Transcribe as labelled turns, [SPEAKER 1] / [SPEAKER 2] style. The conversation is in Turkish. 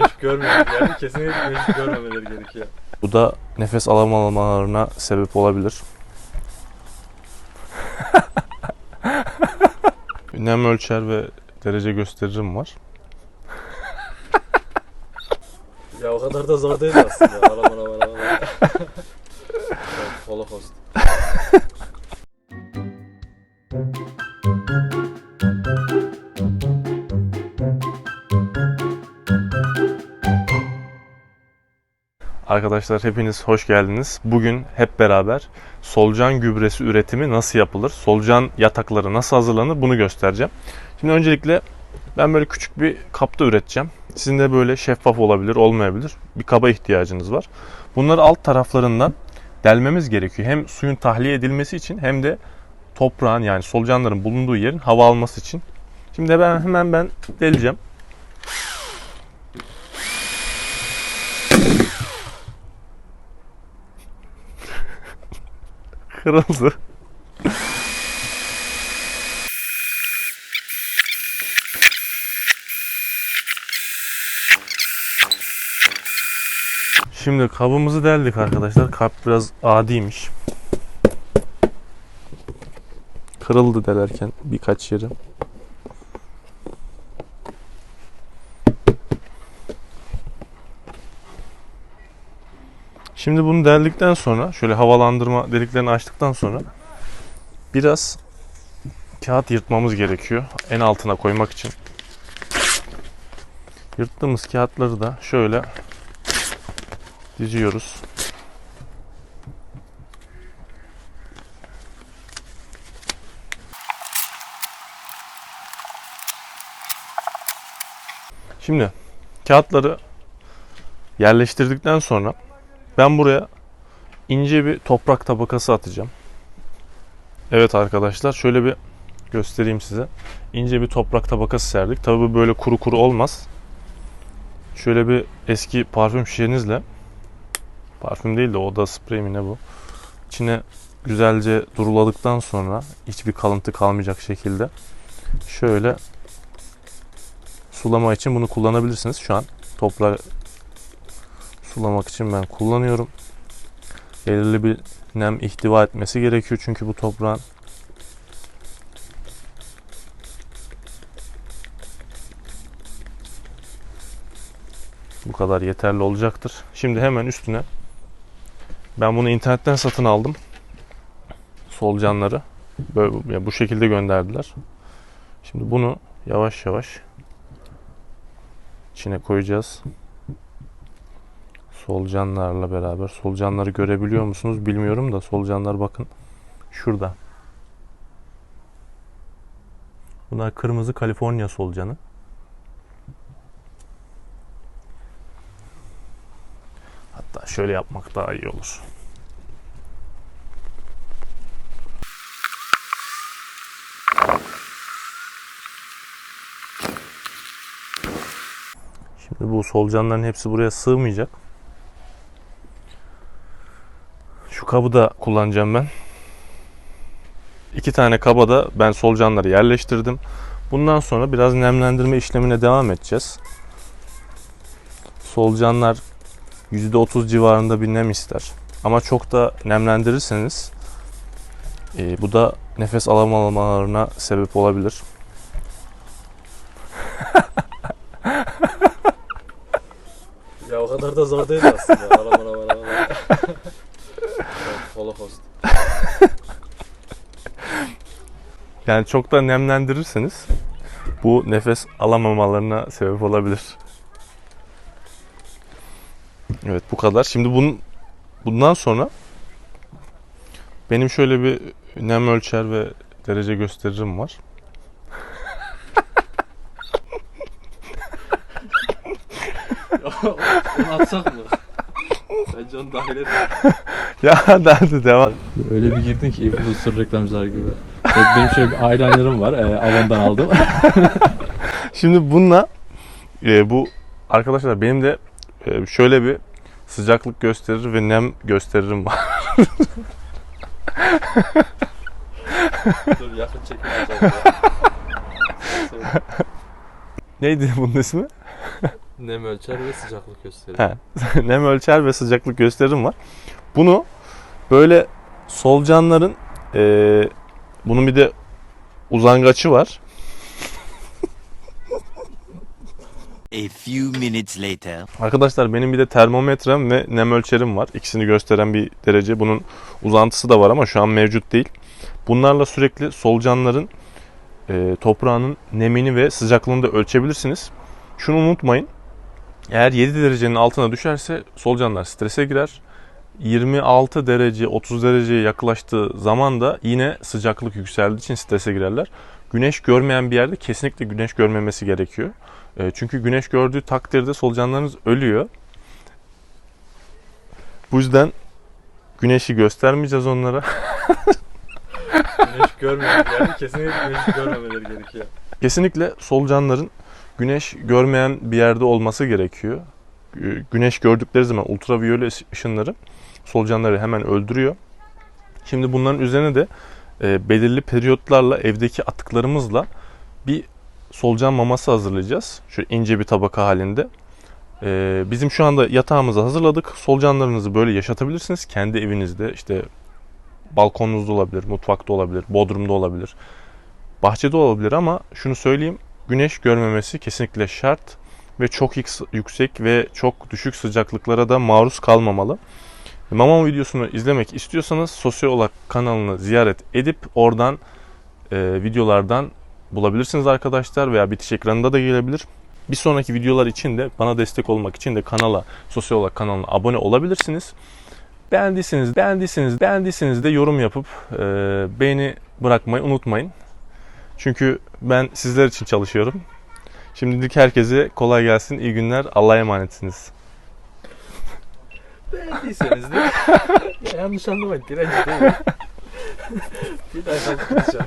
[SPEAKER 1] güneş görmemek yani kesinlikle güneş görmemeleri gerekiyor.
[SPEAKER 2] Bu da nefes alamamalarına sebep olabilir. Nem ölçer ve derece gösteririm var.
[SPEAKER 1] Ya o kadar da zor değil aslında. Aman aman aman. Holocaust.
[SPEAKER 2] Arkadaşlar hepiniz hoş geldiniz. Bugün hep beraber solucan gübresi üretimi nasıl yapılır? Solucan yatakları nasıl hazırlanır? Bunu göstereceğim. Şimdi öncelikle ben böyle küçük bir kapta üreteceğim. Sizin de böyle şeffaf olabilir, olmayabilir. Bir kaba ihtiyacınız var. Bunları alt taraflarından delmemiz gerekiyor. Hem suyun tahliye edilmesi için hem de toprağın yani solucanların bulunduğu yerin hava alması için. Şimdi ben hemen ben deleceğim. Kırıldı. Şimdi kabımızı deldik arkadaşlar. Kap biraz adiymiş. Kırıldı delerken birkaç yeri. Şimdi bunu deldikten sonra şöyle havalandırma deliklerini açtıktan sonra biraz kağıt yırtmamız gerekiyor en altına koymak için. Yırttığımız kağıtları da şöyle diziyoruz. Şimdi kağıtları yerleştirdikten sonra ben buraya ince bir toprak tabakası atacağım. Evet arkadaşlar şöyle bir göstereyim size. İnce bir toprak tabakası serdik. Tabi böyle kuru kuru olmaz. Şöyle bir eski parfüm şişenizle parfüm değil de oda sprey mi ne bu? İçine güzelce duruladıktan sonra hiçbir kalıntı kalmayacak şekilde şöyle sulama için bunu kullanabilirsiniz. Şu an toprağı sulamak için ben kullanıyorum. Belirli bir nem ihtiva etmesi gerekiyor çünkü bu toprağın. Bu kadar yeterli olacaktır. Şimdi hemen üstüne ben bunu internetten satın aldım. Solucanları böyle bu şekilde gönderdiler. Şimdi bunu yavaş yavaş içine koyacağız solucanlarla beraber. Solucanları görebiliyor musunuz bilmiyorum da solucanlar bakın şurada. Bunlar kırmızı Kaliforniya solucanı. Hatta şöyle yapmak daha iyi olur. Şimdi bu solucanların hepsi buraya sığmayacak. Şu kabı da kullanacağım ben. İki tane kaba da ben solucanları yerleştirdim. Bundan sonra biraz nemlendirme işlemine devam edeceğiz. Solucanlar %30 civarında bir nem ister. Ama çok da nemlendirirseniz e, bu da nefes alamamalarına sebep olabilir.
[SPEAKER 1] Ya o kadar da zor değil aslında. Aman aman aman. Holocaust.
[SPEAKER 2] Yani çok da nemlendirirseniz bu nefes alamamalarına sebep olabilir. Evet bu kadar. Şimdi bunun bundan sonra benim şöyle bir nem ölçer ve derece gösteririm var.
[SPEAKER 1] onu atsak mı? Bence onu dahil etme.
[SPEAKER 2] Ya hadi devam.
[SPEAKER 3] Öyle bir girdin ki influencer reklamcılar gibi. Evet, benim şöyle bir eyelinerım var. E, Avon'dan aldım.
[SPEAKER 2] Şimdi bununla e, bu arkadaşlar benim de e, şöyle bir sıcaklık gösterir ve nem gösteririm var.
[SPEAKER 1] Dur yakın çekim.
[SPEAKER 2] Neydi bunun ismi?
[SPEAKER 1] Nem ölçer ve sıcaklık gösterir.
[SPEAKER 2] He. nem ölçer ve sıcaklık gösterim var. Bunu böyle solucanların eee bunun bir de uzangaçı var.
[SPEAKER 4] A few minutes later.
[SPEAKER 2] Arkadaşlar benim bir de termometrem ve nem ölçerim var. İkisini gösteren bir derece. Bunun uzantısı da var ama şu an mevcut değil. Bunlarla sürekli solucanların e, toprağının nemini ve sıcaklığını da ölçebilirsiniz. Şunu unutmayın. Eğer 7 derecenin altına düşerse solucanlar strese girer. 26 derece 30 dereceye yaklaştığı zaman da yine sıcaklık yükseldiği için strese girerler. Güneş görmeyen bir yerde kesinlikle güneş görmemesi gerekiyor. E, Çünkü güneş gördüğü takdirde solucanlarınız ölüyor. Bu yüzden güneşi göstermeyeceğiz onlara.
[SPEAKER 1] Güneş görmeyen bir yerde kesinlikle güneş görmemeleri gerekiyor.
[SPEAKER 2] Kesinlikle solucanların güneş görmeyen bir yerde olması gerekiyor. Gü- Güneş gördükleri zaman ultraviyole ışınları solucanları hemen öldürüyor. Şimdi bunların üzerine de e, belirli periyotlarla evdeki atıklarımızla bir solucan maması hazırlayacağız. Şu ince bir tabaka halinde. E, bizim şu anda yatağımızı hazırladık. Solucanlarınızı böyle yaşatabilirsiniz. Kendi evinizde işte balkonunuzda olabilir, mutfakta olabilir, bodrumda olabilir bahçede olabilir ama şunu söyleyeyim güneş görmemesi kesinlikle şart ve çok yük- yüksek ve çok düşük sıcaklıklara da maruz kalmamalı. Mama videosunu izlemek istiyorsanız Sosyolog kanalını ziyaret edip oradan e, videolardan bulabilirsiniz arkadaşlar veya bitiş ekranında da gelebilir. Bir sonraki videolar için de bana destek olmak için de kanala Sosyolog kanalına abone olabilirsiniz. Beğendiyseniz, beğendiyseniz, beğendiyseniz de yorum yapıp e, beğeni bırakmayı unutmayın. Çünkü ben sizler için çalışıyorum. Şimdilik herkese kolay gelsin, iyi günler, Allah'a emanetsiniz.
[SPEAKER 1] Beğendiyseniz de ya yanlış anlamayın direnci değil. bir daha yapacağım.